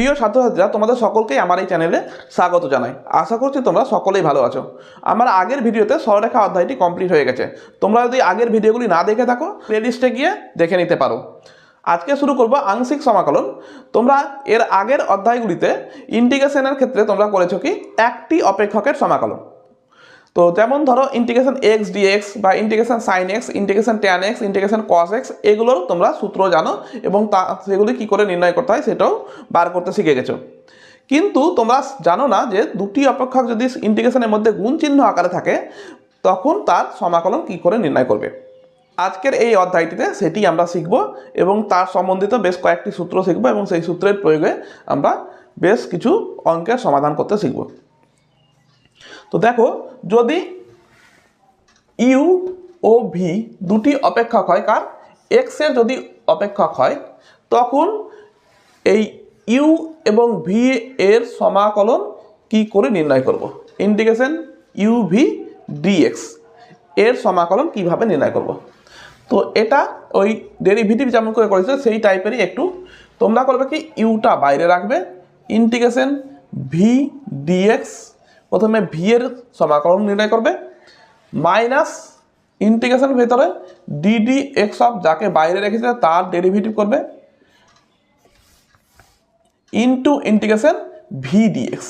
প্রিয় ছাত্রছাত্রীরা, তোমাদের সকলকেই আমার এই চ্যানেলে স্বাগত জানাই। আশা করছি তোমরা সকলেই ভালো আছো। আমার আগের ভিডিওতে সরলরেখা অধ্যায়টি কমপ্লিট হয়ে গেছে। তোমরা যদি আগের ভিডিওগুলি না দেখে থাকো প্লেলিস্টে গিয়ে দেখে নিতে পারো। আজকে শুরু করব আংশিক সমাকলন। তোমরা এর আগের অধ্যায়গুলিতে ইন্টিগ্রেশনের ক্ষেত্রে তোমরা করেছ কি? একটি অপেক্ষকের সমাকলন। তো যেমন ধরো ইন্টিগ্রেশন এক্স ডিএক্স বা integration sine x integration tan x integration cos x এগুলোর তোমরা সূত্র জানো এবং তা, সেগুলি কী করে নির্ণয় করতে হয় সেটাও বার করতে শিখে গেছো। কিন্তু তোমরা জানো না যে দুটি অপেক্ষক যদি ইন্টিগ্রেশনের মধ্যে গুণ চিহ্ন আকারে থাকে, তখন তার সমাকলন কী করে নির্ণয় করবে? আজকের এই অধ্যায়টিতে সেটি আমরা শিখব এবং তার সম্বন্ধিত বেশ কয়েকটি সূত্র শিখব এবং সেই সূত্রের প্রয়োগে আমরা বেশ কিছু অঙ্কের সমাধান করতে শিখব। তো দেখো যদি ইউ ও ভি দুটি অপেক্ষক হয়, কার? এক্সের যদি অপেক্ষক হয়, তখন এই ইউ এবং ভি এর সমাকলন কি করে নির্ণয় করব? ইন্ডিকেশন ইউ ভি ডিএক্স এর সমাকলন কীভাবে নির্ণয় করব? তো এটা ওই ডেরিভেটিভ যেমন করে করেছে, সেই টাইপেরই একটু তোমরা করবে কি, ইউটা বাইরে রাখবে ইন্টিগ্রেশন ভি ডিএক্স প্রথমে ভি এর সমাকলন নির্ণয় করবে মাইনাস ইন্টিগ্রেশন ভেতরে ডিডি এক্স অফ যাকে বাইরে রেখেছে তার ডেরিভেটিভ করবে ইন্টু ইন্টিগ্রেশন ভি ডিএক্স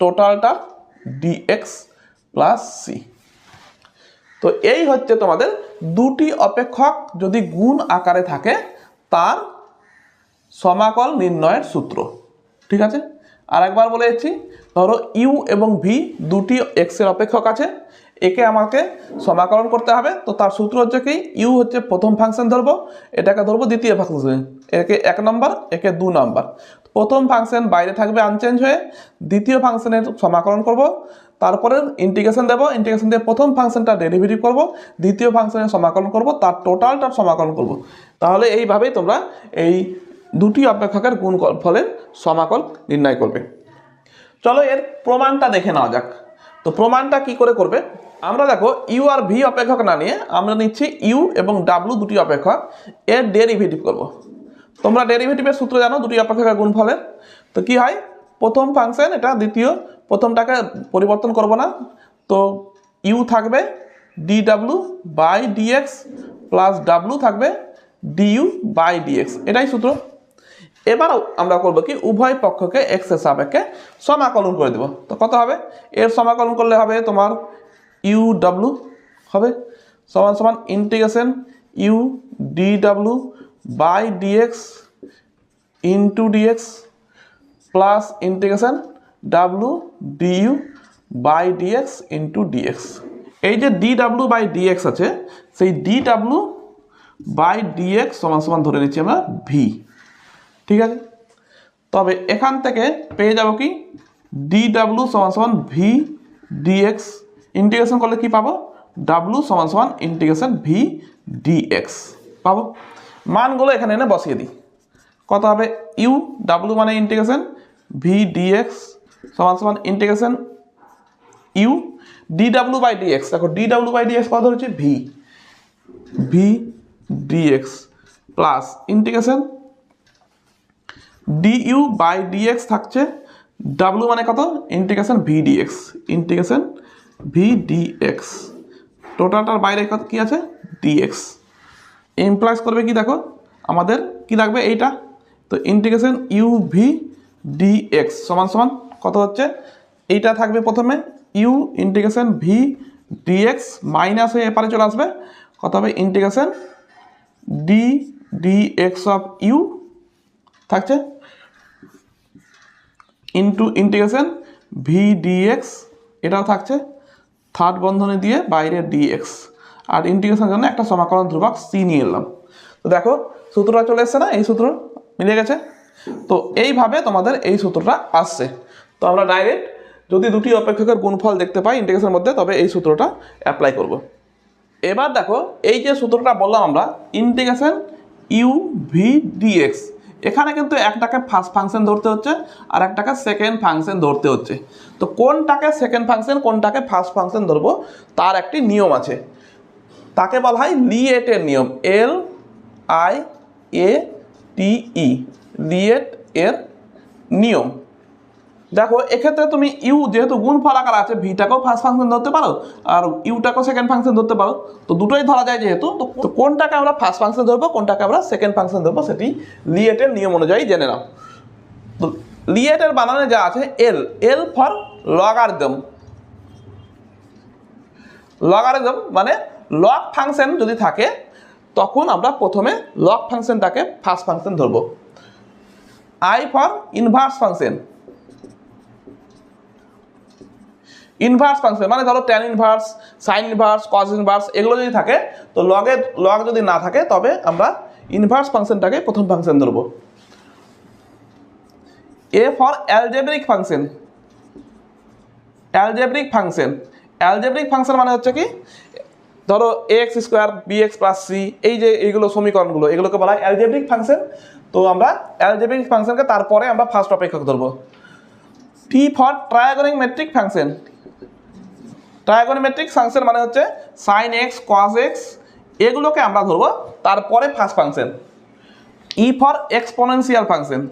টোটালটা ডিএক্স প্লাস সি তো এই হচ্ছে তোমাদের দুটি অপেক্ষক যদি গুণ আকারে থাকে, তার সমাকল নির্ণয়ের সূত্র, ঠিক আছে? আর একবার বলে যাচ্ছি ধরো ইউ এবং ভি দুটি এক্সের অপেক্ষক আছে, একে আমাকে সমাকরণ করতে হবে, তো তার সূত্র হচ্ছে কি, ইউ হচ্ছে প্রথম ফাংশন ধরবো, এটাকে ধরবো দ্বিতীয় ফাংশন একে এক নম্বর একে দু নম্বর প্রথম ফাংশন বাইরে থাকবে আনচেঞ্জ হয়ে, দ্বিতীয় ফাংশনের সমাকরণ করব তারপরে ইন্টিগ্রেশন দেবো ইন্টিগ্রেশন দিয়ে প্রথম ফাংশনটা ডেরিভেটিভ করব, দ্বিতীয় ফাংশনের সমাকরণ করব, তার টোটালটার সমাকরণ করব। তাহলে এইভাবেই তোমরা এই দুটি অপেক্ষকের গুণ ফলের সমাকল নির্ণয় করবে। চলো এর প্রমাণটা দেখে নেওয়া যাক। তো প্রমাণটা কি করে করবে? আমরা দেখো ইউ আর ভি অপেক্ষক না নিয়ে আমরা নিচ্ছি ইউ এবং ডাব্লু দুটি অপেক্ষক। এর ডেরিভেটিভ করব। তোমরা ডেরিভেটিভের সূত্র জানো দুটি অপেক্ষকের গুণফলের তো কি হয়? প্রথম ফাংশন এটা, দ্বিতীয়, প্রথমটাকে পরিবর্তন করব না। তো ইউ থাকবে D W by DX plus W থাকবে ডিইউ বাই ডিএক্স এটাই সূত্র। এবারও আমরা করব কি? উভয় পক্ষকে এক্সের সাপেক্ষে সমাকলন করে দেব। তো কত হবে? এর সমাকলন করলে হবে তোমার ইউ ডাব্লু হবে। সমান সমান integration U D W by D X into D X plus integration W D U by D X into D X এই যে ডি ডাব্লু বাই ডিএক্স আছে, সেই ডি ডাব্লু বাই ডিএক্স সমান সমান ধরে নিচ্ছি আমরা ভি ঠিক আছে? তবে এখান থেকে পেয়ে যাব কি? ডি ডাব্লু সমান সমান ভি ডিএক্স ইন্টিগ্রেশন করলে কি পাবো? ডাব্লু সমান সমান ইন্টিগ্রেশন ভি ডিএক্স পাবো। মানগুলো এখানে এনে বসিয়ে দিই। কত হবে? ইউ ডাব্লু মানে ইন্টিগ্রেশন ভি ডিএক্স সমান সমান integration U D W by dx দেখো ডি ডাব্লু বাই ডিএক্স কত হচ্ছে v v dx plus integration du by dx থাকছে ডাব্লু মানে কত? Integration v dx integration v dx টোটালটার বাইরে কত কী আছে? ডিএক্স ইমপ্লাইজ করবে কি দেখো? আমাদের কি লাগবে এইটা? তো ইন্টিগ্রেশন ইউ ভি ডিএক্স সমান সমান কত হচ্ছে? এইটা থাকবে প্রথমে u integration v dx minus হয়ে এপারে চলে আসবে। কত হবে? Integration d dx of u থাকছে? ইন্টু ইন্টিগ্রেশন ভি ডিএক্স এটাও থাকছে থার্ড বন্ধনী দিয়ে বাইরে ডিএক্স আর ইন্টিগ্রেশনের জন্য একটা সমাকলন ধ্রুবক সি নিয়ে এলাম। তো দেখো, সূত্রটা চলে এসছে না, এই সূত্র মিলে গেছে? তো এইভাবে তোমাদের এই সূত্রটা আসছে। তো আমরা ডাইরেক্ট যদি দুটি অপেক্ষকের গুণফল দেখতে পাই ইন্টিগ্রেশনের মধ্যে, তবে এই সূত্রটা অ্যাপ্লাই করব। এবার দেখো, এই যে সূত্রটা বললাম আমরা ইন্টিগ্রেশন ইউ ভি ডিএক্স এখানে কিন্তু একটাকে ফার্স্ট ফাংশন ধরতে হচ্ছে আর একটাকে সেকেন্ড ফাংশন ধরতে হচ্ছে। তো কোনটাকে সেকেন্ড ফাংশন কোনটাকে ফার্স্ট ফাংশন ধরবো? তার একটি নিয়ম আছে। তাকে বলা হয় লিয়েটের নিয়ম। এল আই এ টি টিই লিয়েট এর নিয়ম। দেখো, এক্ষেত্রে তুমি ইউ যেহেতু গুণ ফল আকার আছে, ভিটাকেও ফার্স্ট ফাংশন ধরতে পারো, আর ইউটাকেও সেকেন্ড ফাংশন ধরতে পারো। তো দুটোই ধরা যায় যেহেতু, তো কোনটাকে আমরা ফার্স্ট ফাংশন ধরবো, কোনটাকে আমরা সেকেন্ড ফাংশন ধরবো, সেটি লিয়েটের নিয়ম অনুযায়ী জেনে নাও। তো লিয়েটের বানানে যা আছে L L for logarithm logarithm মানে লগ ফাংশন যদি থাকে, তখন আমরা প্রথমে লগ ফাংশনটাকে ফার্স্ট ফাংশন ধরবো। I for inverse function inverse function মানে ধরো tan inverse sine inverse cos inverse এগুলো যদি থাকে, তো লগের লগ যদি না থাকে, তবে আমরা ইনভার্স ফাংশনটাকে প্রথম ফাংশন ধরবো। A for algebraic function algebraic function algebraic function মানে হচ্ছে কি? ধরো x square b x plus c এই যে এইগুলো সমীকরণগুলো, এগুলোকে বলা হয় অ্যালজেব্রিক ফাংশন তো আমরা অ্যালজেব্রিক ফাংশনকে তারপরে আমরা ফার্স্ট অপেক্ষক ধরবো। T for trigonometric function trigonometric function মানে হচ্ছে সাইন এক্স কস এক্স এগুলোকে আমরা ধরবো তারপরে first function E for exponential function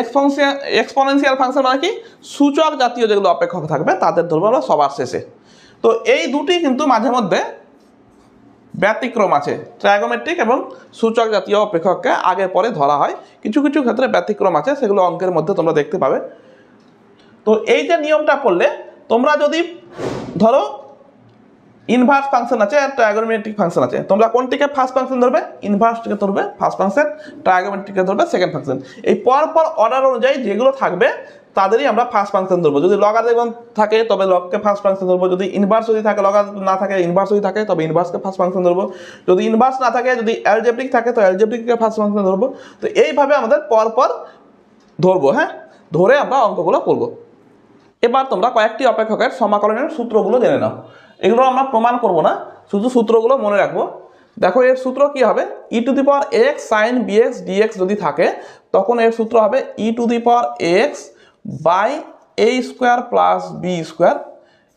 exponential exponential function মানে কি? সূচক জাতীয় যেগুলো অপেক্ষক থাকবে, তাদের ধরবো আমরা সবার শেষে। তো এই দুটি কিন্তু মাঝে মধ্যে ব্যতিক্রম আছে। ট্রায়াগোমেট্রিক এবং সূচক জাতীয় অপেক্ষককে আগে পরে ধরা হয়। কিছু কিছু ক্ষেত্রে ব্যতিক্রম আছে, সেগুলো অঙ্কের মধ্যে তোমরা দেখতে পাবে। তো এই যে নিয়মটা করলে তোমরা যদি, ধরো ইনভার্স ফাংশন আছে আর ট্রায়াগোমেট্রিক ফাংশন আছে। তোমরা কোনটিকে ফার্স্ট ফাংশন ধরবে? ইনভার্সটিকে ধরবে ফার্স্ট ফাংশন ট্রায়াগোমেট্রিককে ধরবে সেকেন্ড ফাংশন এই পর পর অর্ডার অনুযায়ী যেগুলো থাকবে, তাদেরই আমরা ফার্স্ট ফাংশন ধরবো। যদি লগারিদম থাকে, তবে লগকে ফার্স্ট ফাংশন ধরবো। যদি ইনভার্স যদি থাকে লগারিদম না থাকে ইনভার্স যদি থাকে, তবে ইনভার্সকে ফার্স্ট ফাংশন ধরবো। যদি ইনভার্স না থাকে, যদি অ্যালজেব্রিক থাকে, তো অ্যালজেব্রিককে ফার্স্ট ফাংশন ধরবো। তো এইভাবে আমাদের পর পর ধরবো হ্যাঁ? ধরে আমরা অঙ্কগুলো করব। এবার তোমরা কয়েকটি অপেক্ষকের সমাকলনের সূত্রগুলো জেনে নাও। এগুলো আমরা প্রমাণ করব না, শুধু সূত্রগুলো মনে রাখব। দেখো, এর সূত্র কি হবে? E to the power x sine bx dx যদি থাকে, তখন এর সূত্র হবে e to the power x by a square plus b square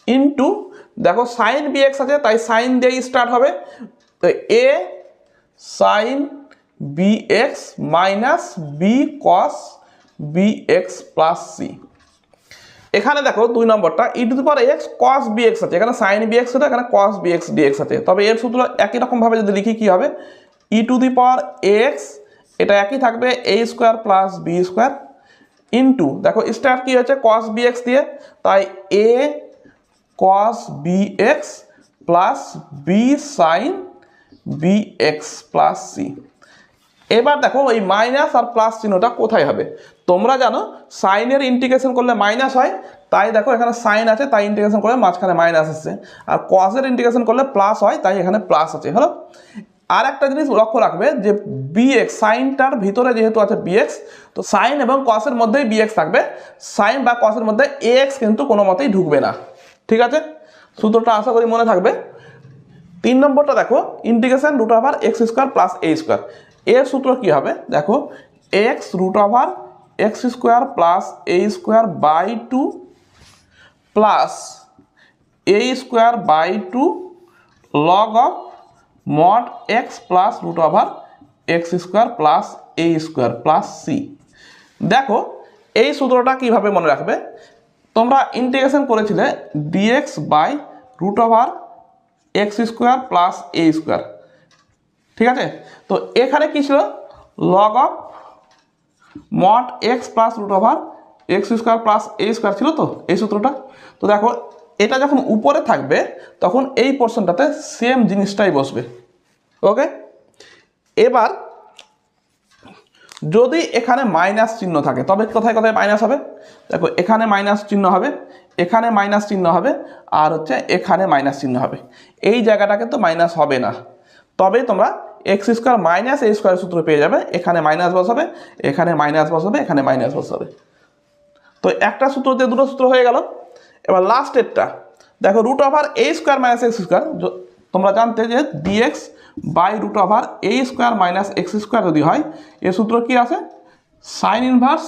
into দেখো সাইন বিএক্স আছে, তাই সাইন দিয়েই স্টার্ট হবে। তো a sine b x minus b cos b x plus c এখানে দেখো দুই নম্বরটা e to the power x cos b x আছে। এখানে সাইন বি এক্স এখানে cos b x d x আছে। তবে এর সূত্র একই রকমভাবে যদি লিখি, কি হবে? E to the power x এটা একই থাকবে a square plus b square into দেখো স্টার কি হচ্ছে কস বি এক্স দিয়ে। তাই a cos b x plus b sine b x plus c এবার দেখো এই মাইনাস আর প্লাস চিহ্নটা কোথায় হবে? তোমরা জানো সাইনের ইন্টিগ্রেশন করলে মাইনাস হয়, তাই দেখো এখানে সাইন আছে, তাই ইন্টিগ্রেশন করলে মাঝখানে মাইনাস আসছে আর কসের ইন্টিগ্রেশন করলে প্লাস হয়, তাই এখানে প্লাস আছে, হলো? আর একটা জিনিস লক্ষ্য রাখবে যে বিএক্স সাইনটার ভিতরে যেহেতু আছে বিএক্স তো সাইন এবং কসের মধ্যেই বিএক্স থাকবে। সাইন বা কসের মধ্যে এক্স কিন্তু কোনো মতেই ঢুকবে না। ঠিক আছে? সূত্রটা আশা করি মনে থাকবে। তিন নম্বরটা দেখো integration root over x square plus a square এর সূত্র কি হবে? দেখো x root over x square plus a square by two plus a square by two log of mod x plus root over x square plus a square plus c দেখো, এই সূত্রটা কীভাবে মনে রাখবে? তোমরা ইন্টিগ্রেশন করেছিলে dx by root over x square plus a square ঠিক আছে? তো এখানে কি ছিল? Log of mod x plus root over x square plus a square ছিল তো? এই সূত্রটা? তো দেখো, এটা যখন উপরে থাকবে, তখন এই পোর্শনটাতে সেম জিনিসটাই বসবে। ওকে এবার, যদি এখানে মাইনাস চিহ্ন থাকে, তবে কোথায় কোথায় মাইনাস হবে? দেখো, এখানে মাইনাস চিহ্ন হবে, এখানে মাইনাস চিহ্ন হবে, আর হচ্ছে এখানে মাইনাস চিহ্ন হবে। এই জায়গাটাকে তো মাইনাস হবে না। তবে তোমরা x square minus a square সূত্র পেয়ে যাবে, এখানে মাইনাস বসাবে, এখানে মাইনাস বসাবে, এখানে মাইনাস বসাবে। তো একটা সূত্র দিয়ে দুটো সূত্র হয়ে গেল। এবার লাস্টেরটা দেখো root over a square minus x square তোমরা জানতে যে dx by root over a square minus x square যদি হয় এর সূত্র কি আছে sine inverse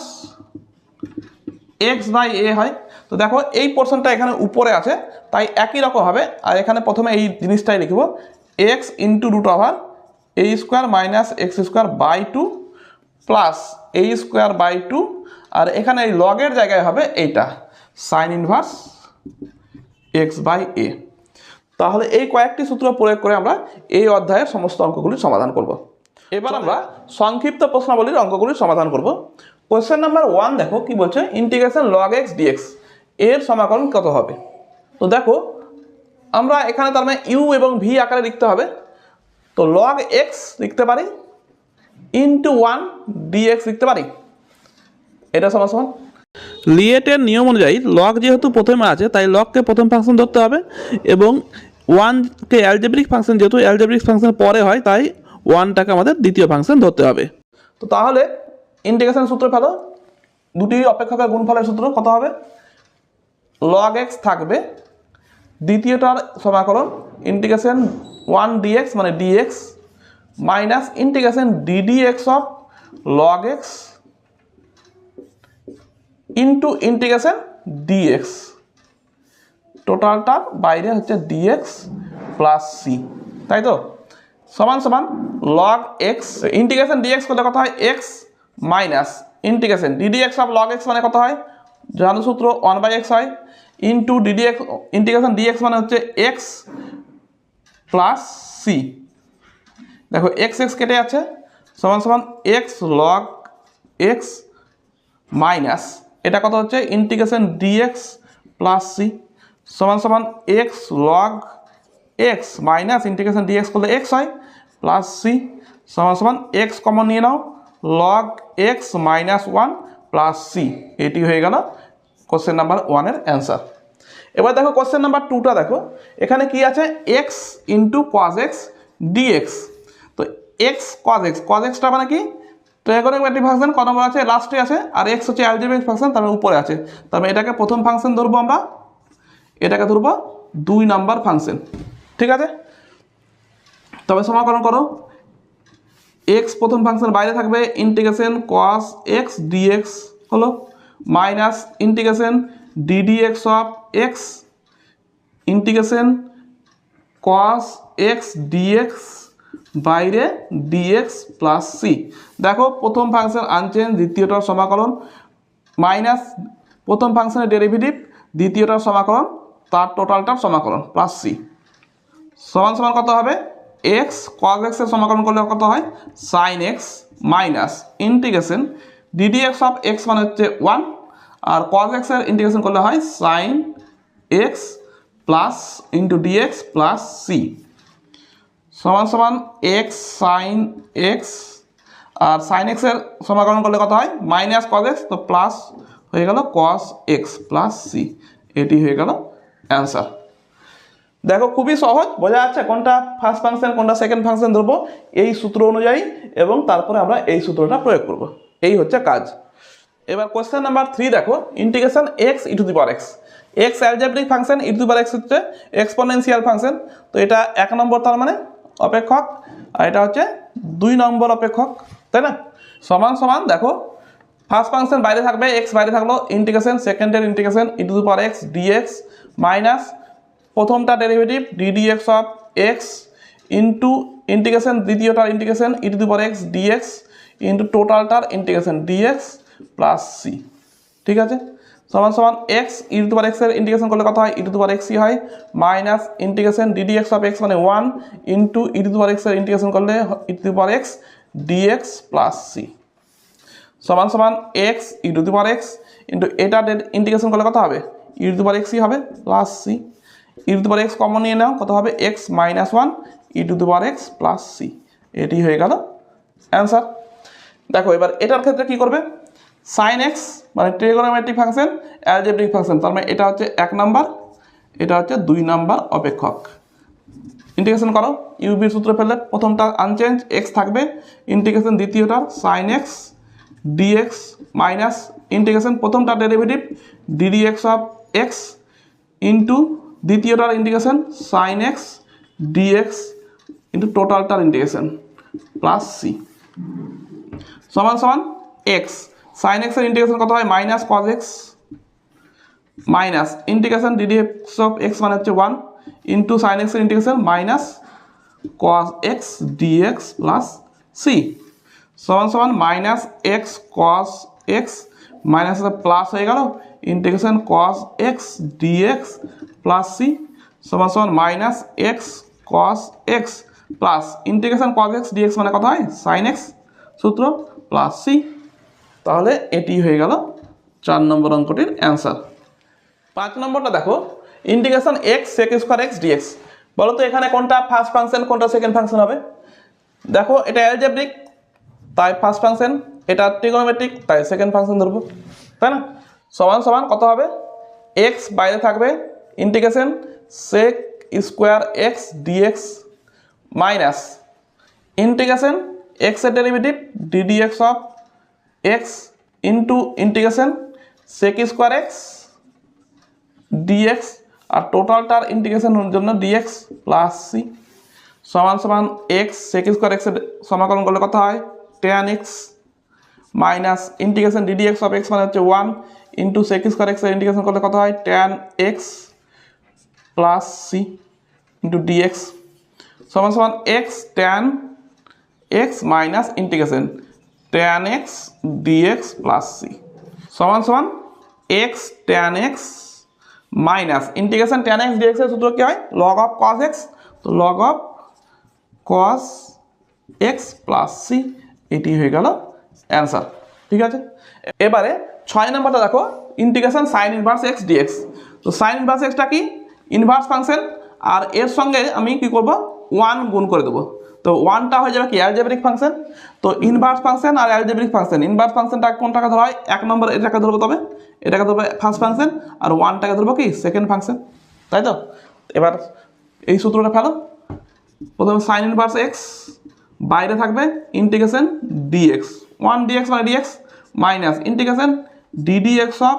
x by a হয়। তো দেখো এই পোর্শনটা এখানে উপরে আছে, তাই একই রকম হবে। আর এখানে প্রথমে এই জিনিসটাই লিখব x into root over a square minus x square by two plus a square by two আর এখানে এই লগের জায়গায় হবে এইটা sine inverse x by a তাহলে এই কয়েকটি সূত্র প্রয়োগ করে আমরা এই অধ্যায়ের সমস্ত অঙ্কগুলির সমাধান করব। এবার আমরা সংক্ষিপ্ত প্রশ্নাবলীর অঙ্কগুলির সমাধান করব। কোশ্চেন নাম্বার ওয়ান দেখো কি বলছে? ইন্টিগ্রেশন লগ এক্স ডিএক্স এর সমাকলন কত হবে? তো দেখো আমরা এখানে তার মানে ইউ এবং ভি আকারে লিখতে হবে। তো লগ এক্স লিখতে পারি ইন্টু ওয়ান ডিএক্স লিখতে পারি। এটা সমান সমান। লিয়েটের নিয়ম অনুযায়ী লগ যেহেতু প্রথমে আছে তাই লগকে প্রথম ফাংশন ধরতে হবে এবং ওয়ানকে অ্যালজেব্রিক ফাংশন যেহেতু অ্যালজেব্রিক ফাংশন পরে হয় তাই ওয়ানটাকে আমাদের দ্বিতীয় ফাংশন ধরতে হবে। তো তাহলে ইন্টিগ্রেশন সূত্র ফেলো দুটি অপেক্ষকের গুণফলের সূত্র কত হবে? লগ এক্স থাকবে দ্বিতীয়টার সমাকলন ইন্টিগ্রেশন ওয়ান ডিএক্স মানে dx minus integration d dx of log x into integration dx টোটালটার বাইরে হচ্ছে ডিএক্স প্লাস সি তাই তো? সমান সমান লগ এক্স ইন্টিগ্রেশন ডিএক্স করলে কত হয়? X minus integration d dx of log x মানে কত হয়? জানো সূত্র ওয়ান বাই এক্স হয় into d dx integration dx মানে হচ্ছে এক্স প্লাস সি। দেখো এক্স এক্স কেটে আছে, সমান সমান এক্স লগ এক্স মাইনাস এটা কত হচ্ছে? ইন্টিগ্রেশন ডিএক্স প্লাস সি সমান সমান x log x minus integration dx করলে এক্স হয় প্লাস সি সমান সমান এক্স কমন নিয়ে নাও log x minus one plus c এটি হয়ে গেল কোশ্চেন নাম্বার ওয়ানের অ্যান্সার এবার দেখো কোশ্চেন নাম্বার টুটা দেখো। এখানে কি আছে? X into cos X DX তো এক্স কজ এক্স কজ এক্সটা মানে কি? ট্রাইগোনোমেট্রিক ফাংশন কত নম্বর আছে? লাস্টে আছে। আর এক্স হচ্ছে অ্যালজেব্রিক ফাংশন তার মানে উপরে আছে। মানে এটাকে প্রথম ফাংশন ধরবো আমরা। এটাকে ধরবো দুই নাম্বার ফাংশন ঠিক আছে? তবে সমাকলন করো। এক্স প্রথম ফাংশন বাইরে থাকবে ইন্টিগ্রেশন কস এক্স ডিএক্স হলো। Minus integration d dx of x integration cos x dx বাইরে ডিএক্স প্লাস সি দেখো, প্রথম ফাংশন আনচেঞ্জ দ্বিতীয়টার সমাকলন মাইনাস প্রথম ফাংশনের ডেরিভেটিভ দ্বিতীয়টার সমাকলন, তার টোটালটার সমাকলন প্লাস সি সমান সমান কত হবে? এক্স কজ এক্সের সমাকলন করলে কত হয়? Sine x minus integration d dx of x মানে হচ্ছে ওয়ান আর কজ এক্সের ইন্টিগ্রেশন করলে হয় sine x plus into dx plus c সমান সমান এক্স সাইন এক্স আর সাইন এক্সের সমাকলন করলে কত হয়? মাইনাস কজ এক্স তো প্লাস হয়ে গেল কস এক্স প্লাস সি এটি হয়ে গেল অ্যান্সার দেখো, খুবই সহজ, বোঝা যাচ্ছে কোনটা ফার্স্ট ফাংশন কোনটা সেকেন্ড ফাংশন ধরবো, এই সূত্র অনুযায়ী এবং তারপরে আমরা এই সূত্রটা প্রয়োগ করব। এই হচ্ছে কাজ। এবার কোয়েশ্চেন নাম্বার থ্রি দেখো integration x e to the x x algebraic function e to the x হচ্ছে এক্সপোনেনশিয়াল ফাংশন তো এটা এক নম্বর তার মানে অপেক্ষক, আর এটা হচ্ছে দুই নম্বর অপেক্ষক, তাই না? সমান সমান দেখো ফার্স্ট ফাংশন বাইরে থাকবে এক্স বাইরে থাকল ইন্টিগ্রেশন সেকেন্ডের integration e to the x dx minus প্রথমটা derivative d dx of x into integration দ্বিতীয়টার integration e to the x dx into টোটালটার integration dx plus C ঠিক আছে? সমান সমান এক্স ই টু পাওয়ার এক্সের integration করলে কত হয়? ই টু পাওয়ার এক্সই হয় minus integration d dx of x মানে one into e to power এক্সের ইন্টিগ্রেশন করলে e to power x dx plus c সমান সমান x e to power x into এটা ইন্টিগ্রেশন করলে কত হবে? ই টু পাওয়ার এক্সই হবে plus c e to power x common নিয়ে নাও, কত হবে? X minus one e to power x plus c এটি হয়ে গেল অ্যান্সার দেখো, এবার এটার ক্ষেত্রে কি করবে? সাইন এক্স মানে ট্রিগোনোমেট্রিক ফাংশন অ্যালজেব্রিক ফাংশন তার মানে এটা হচ্ছে এক নাম্বার, এটা হচ্ছে দুই নাম্বার অপেক্ষক। ইন্টিগ্রেশন করো ইউবির সূত্র ফেললে প্রথমটা আনচেঞ্জ এক্স থাকবে ইন্টিগ্রেশন দ্বিতীয়টা sine x dx minus integration প্রথমটা derivative d dx of x into দ্বিতীয়টার integration sine x dx into টোটালটার integration plus C সমান সমান এক্স সাইন এক্সের ইন্টিগ্রেশন কত হয়? Minus cos x minus integration d dx of x মানে হচ্ছে one into sine এক্সের integration minus cos x dx plus c সমান সমান minus x cos x minus plus হয়ে গেল integration cos x dx plus c সমান সমান minus x cos x plus integration cos x dx মানে কত হয়? সাইন এক্স সূত্র প্লাস সি তাহলে এটি হয়ে গেল চার নম্বর অঙ্কটির অ্যান্সার। পাঁচ নম্বরটা দেখো, integration X sec square X DX বলো তো এখানে কোনটা ফার্স্ট ফাংশন কোনটা সেকেন্ড ফাংশন হবে? দেখো, এটা অ্যালজেব্রিক তাই ফার্স্ট ফাংশন এটা ট্রিগোনোমেট্রিক তাই সেকেন্ড ফাংশন ধরবো, তাই না? সমান সমান কত হবে? এক্স বাইরে থাকবে integration sec square x dx minus integration এক্সের derivative d dx of x into integration sec square x dx আর টোটালটার ইন্টিগ্রেশনের জন্য ডিএক্স প্লাস সি সমান সমান এক্স সেক স্কোয়ার এক্সের সমাকলন করলে কত হয়? Tan x minus integration d dx of x মানে হচ্ছে ওয়ান ইন্টু সেক স্কোয়ার এক্সের ইন্টিগ্রেশন করলে কত হয়? Tan x plus c into dx সমান সমান x tan x minus integration tan x dx plus c সমান সমান x tan x minus integration tan x dx এর সূত্র কী হয়? লগ অফ কস এক্স তো log of cos x plus c এটি হয়ে গেল অ্যান্সার ঠিক আছে? এবারে ছয় নম্বরটা দেখো integration sine inverse X DX তো সাইন ইনভার্স এক্সটা কি? ইনভার্স ফাংশন আর এর সঙ্গে আমি কি করব? ওয়ান গুণ করে দেবো। তো ওয়ানটা হয়ে যাবে কি? অ্যালজেব্রিক ফাংশন তো ইনভার্স ফাংশন আর অ্যালজেব্রিক ফাংশন ইনভার্স ফাংশনটা কোনটাকে ধরা হয় এক নম্বর এটাকে ধরবো তবে। এটাকে ধরবো ফার্স্ট ফাংশন আর ওয়ানটাকে ধরবো কি? সেকেন্ড ফাংশন তাই তো? এবার এই সূত্রটা ফেলো। প্রথমে সাইন ইনভার্স এক্স বাইরে থাকবে ইন্টিগ্রেশন ডিএক্স ওয়ান ডিএক্স মানে dx minus integration d dx of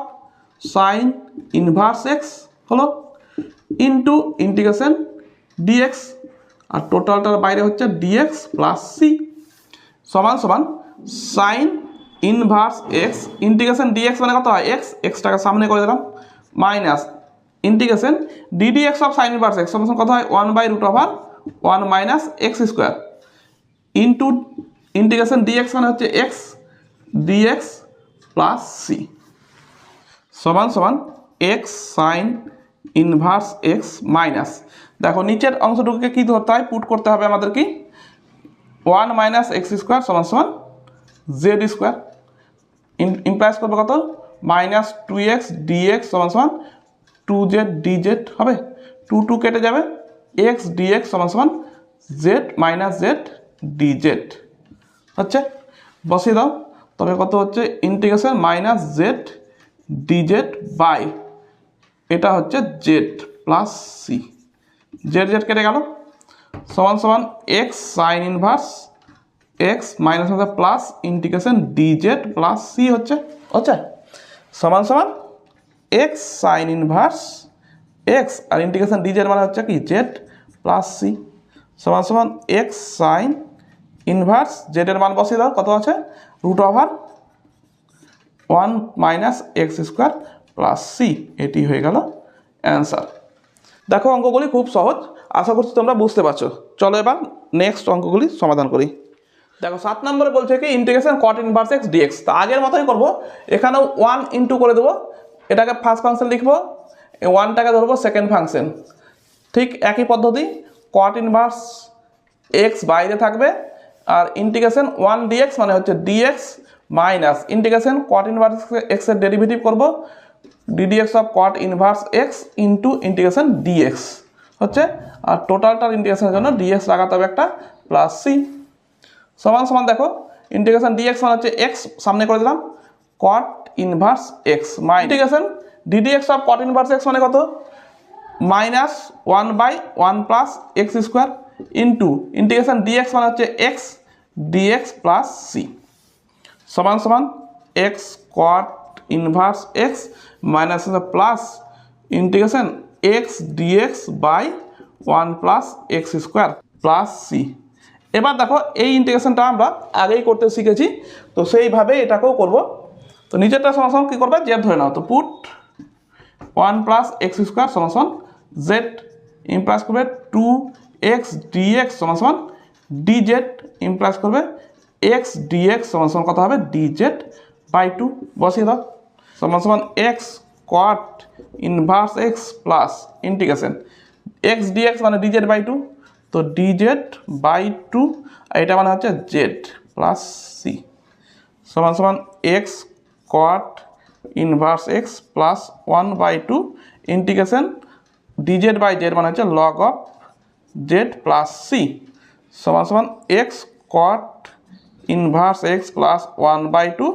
sine inverse x হলো ইন্টু ইন্টিগ্রেশন ডিএক্স আর টোটালটার বাইরে হচ্ছে ডিএক্স প্লাস সি সমান সমান sine inverse x integration dx মানে কত হয়? এক্স এক্সটাকে সামনে করে দিলাম minus integration d dx of sine inverse x সমান কত হয়? One by root over one minus x square into integration dx মানে হচ্ছে এক্স ডিএক্স প্লাস সি সমান সমান x sine inverse x minus দেখো, নিচের অংশটুকুকে কী ধরতে হয়? পুট করতে হবে আমাদের কি ওয়ান মাইনাস এক্স স্কোয়ার সমান সমান জেড স্কোয়ার ইমপ্লাইজ করবে কত? মাইনাস টু এক্স ডিএক্স সমান সমান টু জেড ডি জেড হবে? টু টু কেটে যাবে। এক্স ডিএক্স সমান সমান z minus z d z হচ্ছে? বসিয়ে দাও। তবে কত হচ্ছে? Integration minus z d z by এটা হচ্ছে z plus c z z কেটে গেল। সমান সমান x sine inverse x minus হচ্ছে plus integration d z plus c হচ্ছে। হচ্ছে সমান সমান এক্স সাইন ইনভার্স এক্স আর ইন্টিগ্রেশন ডি জেড মানে হচ্ছে কি? জেড প্লাস সি সমান সমান এক্স সাইন ইনভার্স জেডের মান বসিয়ে দাও কত আছে? Root over one minus x square plus c এটি হয়ে গেল অ্যান্সার দেখো অঙ্কগুলি খুব সহজ। আশা করছি তোমরা বুঝতে পারছ। চলো এবার নেক্সট অঙ্কগুলি সমাধান করি। দেখো, সাত নম্বরে বলছে কি integration cot inverse x dx তা আগের মতোই করব। এখানেও ওয়ান ইন্টু করে দেবো। এটাকে ফার্স্ট ফাংশন লিখব। ওয়ানটাকে ধরবো সেকেন্ড ফাংশন ঠিক একই পদ্ধতি। কট ইনভার্স এক্স বাইরে থাকবে। আর ইন্টিগ্রেশন ওয়ান ডিএক্স মানে হচ্ছে dx minus integration cot inverse এক্সের ডেরিভেটিভ করব। D dx of cot inverse x into integration dx হচ্ছে, আর টোটালটার ইন্টিগ্রেশনের জন্য ডিএক্স লাগাতে হবে একটা প্লাস সি সমান সমান দেখো ইন্টিগ্রেশন ডিএক্স মানে হচ্ছে এক্স সামনে করে দিলাম cot inverse x minus integration d dx of cot inverse x মানে কত? Minus one by one plus x square into integration dx মানে হচ্ছে এক্স ডিএক্স প্লাস সি সমান সমান x cot inverse x minus plus integration x dx by one plus x square plus c এবার দেখো, এই ইন্টিগ্রেশনটা আমরা আগেই করতে শিখেছি, তো সেইভাবে এটাকেও করব। তো নিজেরটা সমান কী করবে? জেড ধরে নাও, তো put one plus x square সমান জেড ইমপ্লাস করবে টু এক্স ডিএক্স সমান সমান ডিজেড ইমপ্লাস করবে এক্স ডিএক্স সমান সমান কত হবে ডিজেড বাই টু বসিয়ে দাও। সমান সমান X cot inverse X plus integration X DX মানে ডিজেড বাই টু তো ডিজেড বাই টু এটা মানে হচ্ছে জেড প্লাস সি সমান সমান x cot inverse x plus one by two integration d z by z মানে হচ্ছে log of z plus c সমান সমান x cot inverse x plus one by two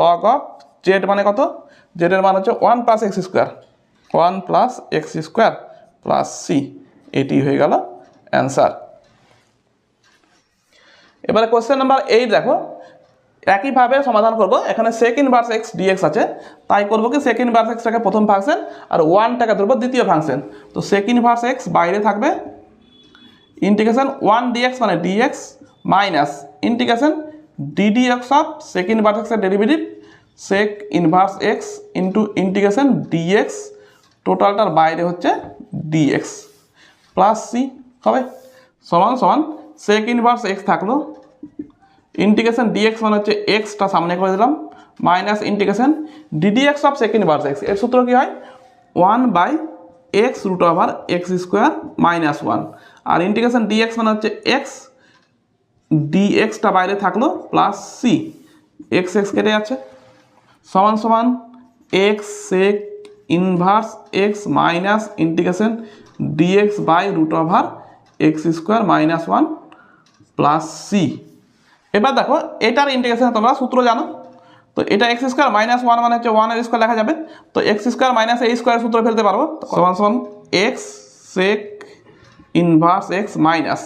log of z মানে কত? জেডের মান হচ্ছে one plus x square. One plus X square plus C. এটি হয়ে গেল অ্যান্সার। এবারে কোশ্চেন নাম্বার এইট দেখো। একইভাবে সমাধান করব। এখানে সেকেন্ড ভার্স এক্স ডিএক্স আছে। তাই করব কি? সেকেন্ড ভার্স এক্সটাকে প্রথম ফাংশন আর ওয়ানটাকে ধরবো দ্বিতীয় ফাংশন তো সেকেন্ড ভার্স এক্স বাইরে থাকবে। ইন্টিগ্রেশন ওয়ান ডিএক্স মানে dx minus integration d dx of sec verse এক্সের derivative sec inverse x into integration dx টোটালটার বাইরে হচ্ছে ডিএক্স প্লাস সি হবে? সমান সমান সেক ইনভার্স এক্স থাকল। ইন্টিগ্রেশন ডিএক্স মানে হচ্ছে এক্সটা সামনে করে দিলাম minus integration d dx of sec inverse এক্সের সূত্র কী হয়? One by x root over x square minus one R integration dx মানে হচ্ছে এক্স ডিএক্সটা বাইরে থাকল প্লাস সি এক্স এক্স কেটে যাচ্ছে। সমান সমান x sec inverse x minus integration dx by root over x square minus one plus c এবার দেখো, এটার ইন্টিগ্রেশন তোমরা সূত্র জানো। তো এটা এক্স স্কোয়ার মাইনাস ওয়ান মানে হচ্ছে ওয়ানের স্কোয়ার লেখা যাবে। তো এক্স স্কোয়ার মাইনাস এই স্কোয়ার সূত্র ফেলতে পারব। সমান সমান x sec inverse x minus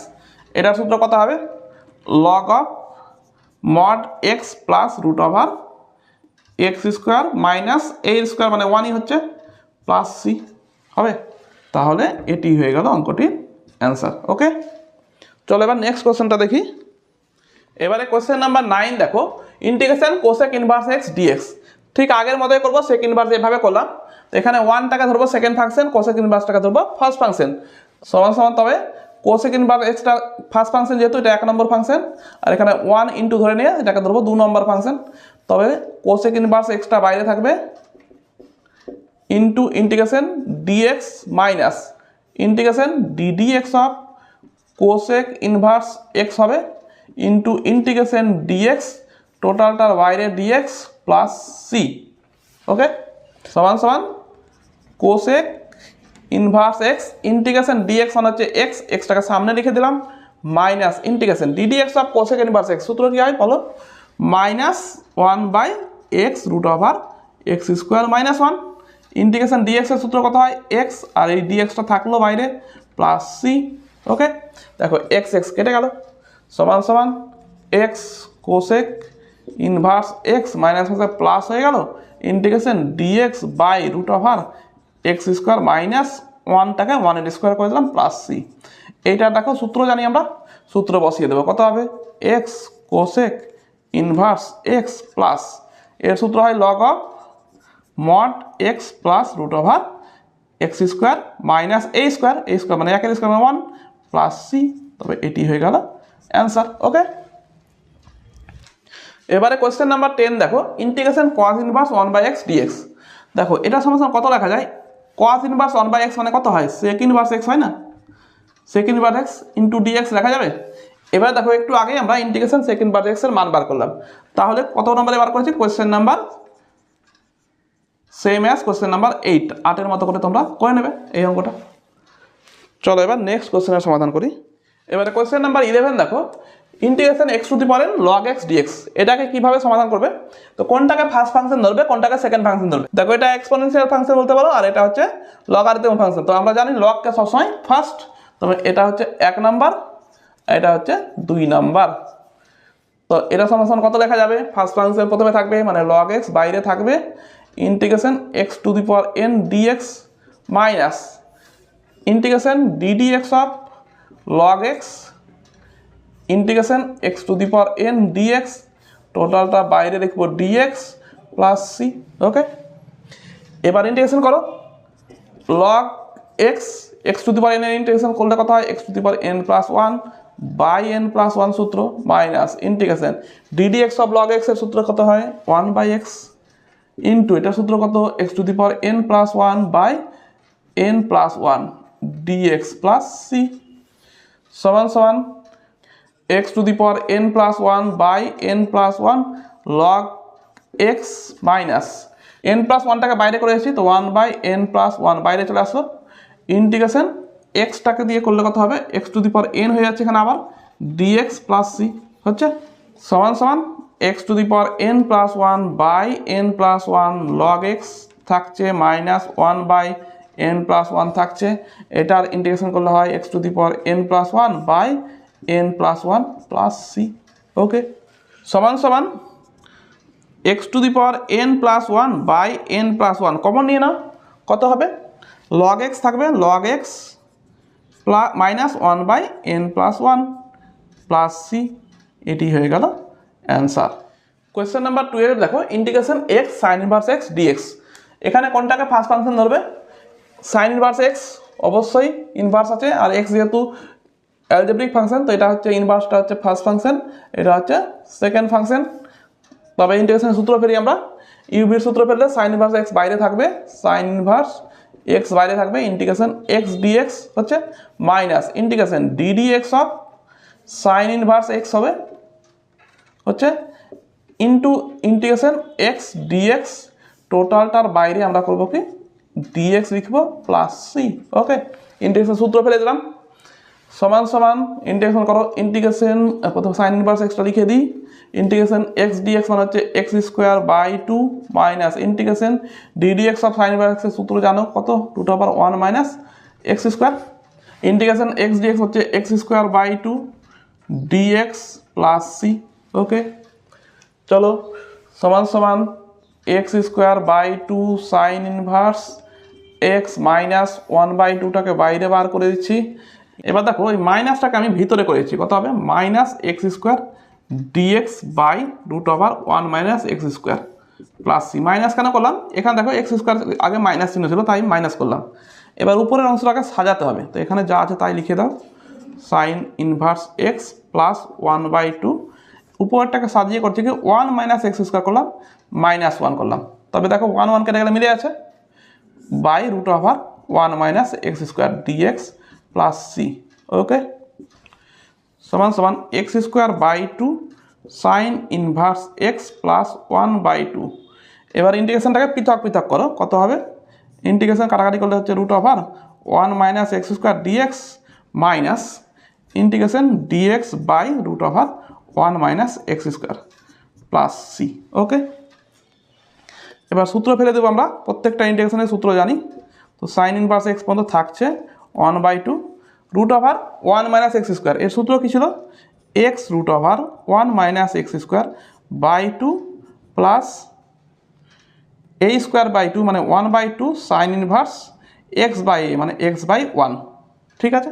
এটার সূত্র কত হবে? Log of mod x plus root over x square minus a square মানে ওয়ানই হচ্ছে প্লাস সি হবে? তাহলে এটি হয়ে গেল অঙ্কটির অ্যান্সার ওকে চলো এবার নেক্সট কোশ্চেনটা দেখি। এবারে কোশ্চেন নাম্বার নাইন দেখো। Integration cosec inverse x dx ঠিক আগের মতোই করব সেক ইনভার্স এভাবে করলাম। এখানে ওয়ানটাকে ধরবো সেকেন্ড ফাংশন কোসেক ইনভার্সটাকে ধরবো ফার্স্ট ফাংশন সমান সমান তবে কোসেক ইনভার্স এক্সটা ফার্স্ট ফাংশন যেহেতু, এটা এক নম্বর ফাংশন আর এখানে ওয়ান ইন্টু ধরে নিয়ে এটাকে ধরবো দু নম্বর ফাংশন তবে কোসেক ইনভার্স এক্সটা বাইরে থাকবে into integration dx minus integration d dx of cosec inverse x হবে ইন্টু ইন্টিগ্রেশন ডিএক্স টোটালটার বাইরে ডিএক্স প্লাস সি ওকে সমান সমান cosec inverse x integration dx মানে হচ্ছে এক্স এক্সটাকে সামনে লিখে দিলাম minus integration d dx of cosec inverse x সূত্র কী হয় বলো? Minus one by x root over x square minus one integration ডিএক্সের সূত্র কত হয়? এক্স আর এই ডিএক্সটা থাকল বাইরে প্লাস সি ওকে দেখো এক্স এক্স কেটে গেল। সমান সমান x cosec inverse x minus plus হয়ে গেল। Integration dx by root over x square minus ওয়ানটাকে ওয়ানের স্কোয়ার করে দিলাম প্লাস সি এইটা দেখো সূত্র জানি আমরা। সূত্র বসিয়ে দেবো। কত হবে? X cosec inverse x plus এর সূত্র হয় log of mod x plus root over x square minus a square a square মানে একের স্কোয়ার ওয়ান প্লাস সি তবে এটি হয়ে গেল অ্যান্সার ওকে এবারে কোয়েশ্চেন নাম্বার টেন দেখো integration cos inverse one by x dx দেখো, এটা সমস্যা কত লেখা যায়? Cos inverse one by x মানে কত হয়? সেক ইনভার্স এক্স হয় না? Sec inverse x into dx লেখা যাবে? এবার দেখো, একটু আগে আমরা ইন্টিগ্রেশন সেকেন্ড এক্সের মান বার করলাম। তাহলে কত নম্বরে বার করেছি? Question number same as question number eight আটের মতো করে তোমরা করে নেবে এই অঙ্কটা। চলো এবার নেক্সট কোয়েশ্চেনের সমাধান করি। এবারে কোয়েশ্চেন নাম্বার ইলেভেন দেখো। Integration x to the log x dx এটাকে কীভাবে সমাধান করবে? তো কোনটাকে ফার্স্ট ফাংশন ধরবে, কোনটাকে সেকেন্ড ফাংশন ধরবে? দেখো, এটা এক্সপোনেনশিয়াল ফাংশন বলতে পারো, আর এটা হচ্ছে লগারিদম ফাংশন তো আমরা জানি লগকে সবসময় ফার্স্ট তবে এটা হচ্ছে এক নাম্বার এটা হচ্ছে দুই নাম্বার। তো এটা সমাধান কত লেখা যাবে? ফার্স্ট ফাংশন প্রথমে থাকবে মানে লগ এক্স বাইরে থাকবে। Integration x to the power n dx minus integration d dx of log x integration x to the power n dx টোটালটা বাইরে লিখব ডিএক্স প্লাস সি ওকে এবার ইন্টিগ্রেশন করো। Log x x to the power n এর integration করলে কত হয়? X to the power n plus one by n plus one সূত্র minus integration d d x of log এক্সের সূত্র কত হয়? ওয়ান বাই এক্স ইন্টু এটার সূত্র কত? X to the power n plus one by n plus one dx plus c সমান সমান x to the power n plus one by n plus one log x minus n plus ওয়ানটাকে বাইরে করে এসেছি, তো one by n plus one বাইরে চলে আসলো। Integration এক্সটাকে দিয়ে করলে কত হবে? X to the power n হয়ে যাচ্ছে এখানে আবার ডিএক্স প্লাস সি হচ্ছে? সমান সমান x to the power n plus one by n plus one log x থাকছে minus one by n plus one থাকছে। এটার ইন্টিগ্রেশন করলে হয় x to the power n plus one by n plus one plus c okay? সমান সমান x to the power n plus one by n plus one common নিয়ে নাও। কত হবে? লগ এক্স থাকবে। Log x plus minus one by n plus one plus c এটি হয়ে গেল অ্যান্সার কোয়েশ্চেন নাম্বার টুয়েলভ দেখো integration x sine inverse x dx এখানে কোনটাকে ফার্স্ট ফাংশন ধরবে? সাইন ইনভার্স এক্স অবশ্যই ইনভার্স আছে, আর এক্স যেহেতু অ্যালজেব্রিক ফাংশন তো এটা হচ্ছে ইনভার্সটা হচ্ছে ফার্স্ট ফাংশন এটা হচ্ছে সেকেন্ড ফাংশন তবে ইন্টিগ্রেশনের সূত্র ফেরি আমরা ইউবির সূত্র ফেললে সাইন ইনভার্স এক্স বাইরে থাকবে সাইন ইনভার্স এক্স বাইরে থাকবে ইন্টিগ্রেশন এক্স ডিএক্স হচ্ছে minus integration d d x of sine inverse x হবে হচ্ছে ইন্টু ইন্টিগ্রেশন এক্স ডিএক্স টোটালটার বাইরে আমরা করব কি? ডিএক্স লিখব প্লাস সি ওকে ইন্টিগ্রেশন সূত্র ফেলে দিলাম। সমান সমান ইন্টিগ্রেশন করো ইন্টিগ্রেশন প্রথম সাইন ইনভার্স এক্সটা লিখে দিই। ইন্টিগ্রেশন এক্স ডিএক্স মানে হচ্ছে x square by two minus integration d dx of sine inverse এক্সের সূত্র জানো কত? Two two power one minus x square integration x dx হচ্ছে x square by two dx plus c okay চলো, সমান সমান x square by two sine inverse x minus one by টুটাকে বাইরে বার করে দিচ্ছি। এবার দেখো ওই মাইনাসটাকে আমি ভিতরে করেছি। কত হবে? Minus x square dx by root over one minus x square plus c minus কেন করলাম? এখানে দেখো এক্স স্কোয়ার আগে মাইনাস চিহ্ন ছিল, তাই মাইনাস করলাম। এবার উপরের অংশটাকে সাজাতে হবে। তো এখানে যা আছে তাই লিখে দাও। Sine inverse x plus one by two উপরটাকে সাজিয়ে করছি কি ওয়ান মাইনাস এক্স স্কোয়ার করলাম মাইনাস ওয়ান করলাম। তবে দেখো ওয়ান ওয়ান কেটে গেলে মিলে আছে by root over one minus x square dx plus c okay সমান সমান x square by two sine inverse x plus one by two এবার ইন্টিগ্রেশনটাকে পৃথক পৃথক করো, কত হবে? ইন্টিগ্রেশন কাটাকাটি করলে হচ্ছে root over one minus x square dx minus integration dx by root over one minus x square plus c okay এবার সূত্র ফেলে দেবো আমরা, প্রত্যেকটা ইন্টিগ্রেশনের সূত্র জানি। তো সাইন ইনভার্স এক্স পর্যন্ত থাকছে one by two root over one minus x square. এর সূত্র কী ছিল? X root over one minus x square by two plus a square by two মানে one by two sine inverse x by a মানে x by one. ঠিক আছে?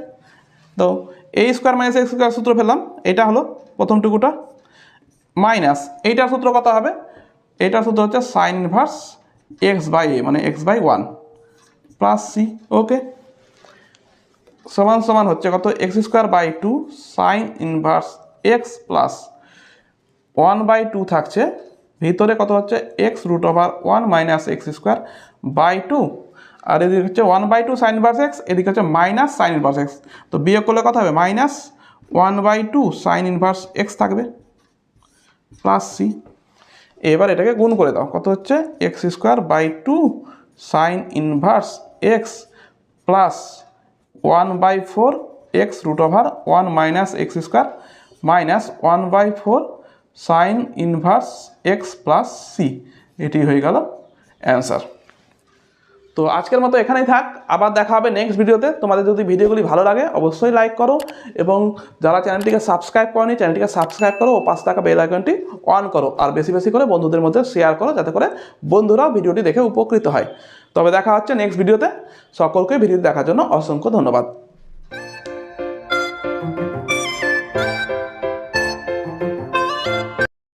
তো a square minus x square সূত্র ফেললাম। এটা হলো প্রথম টুকুটা। মাইনাস এইটার সূত্র কত হবে? এইটার সূত্র হচ্ছে sine inverse x by a মানে x by one. Plus c, okay. সমান সমান হচ্ছে কত? X square by two sine inverse x plus one by two থাকছে। ভিতরে কত হচ্ছে? X root over one minus x square by two আর এদিকে হচ্ছে one by two sine inverse x এদিকে হচ্ছে মাইনাস সাইন ইনভার্স এক্স তো বিয়োগ করলে কত হবে? Minus one by two sine inverse x থাকবে। প্লাস সি এবার এটাকে গুণ করে দাও। কত হচ্ছে? X square by two sine inverse x plus one by four x root over one minus x square minus one by four sine inverse x plus c. এটি হয়ে গেল অ্যান্সার। তো আজকের মতো এখানেই থাক। আবার দেখা হবে নেক্সট ভিডিওতে। তোমাদের যদি ভিডিওগুলি ভালো লাগে, অবশ্যই লাইক করো এবং যারা চ্যানেলটিকে সাবস্ক্রাইব করনি, চ্যানেলটিকে সাবস্ক্রাইব করো ও পাঁচ টাকা বেল আইকনটি অন করো। আর বেশি বেশি করে বন্ধুদের মধ্যে শেয়ার করো, যাতে করে বন্ধুরা ভিডিওটি দেখে উপকৃত হয়। তবে দেখা হচ্ছে নেক্সট ভিডিওতে সকলকে ভিডিও দেখার জন্য অসংখ্য ধন্যবাদ।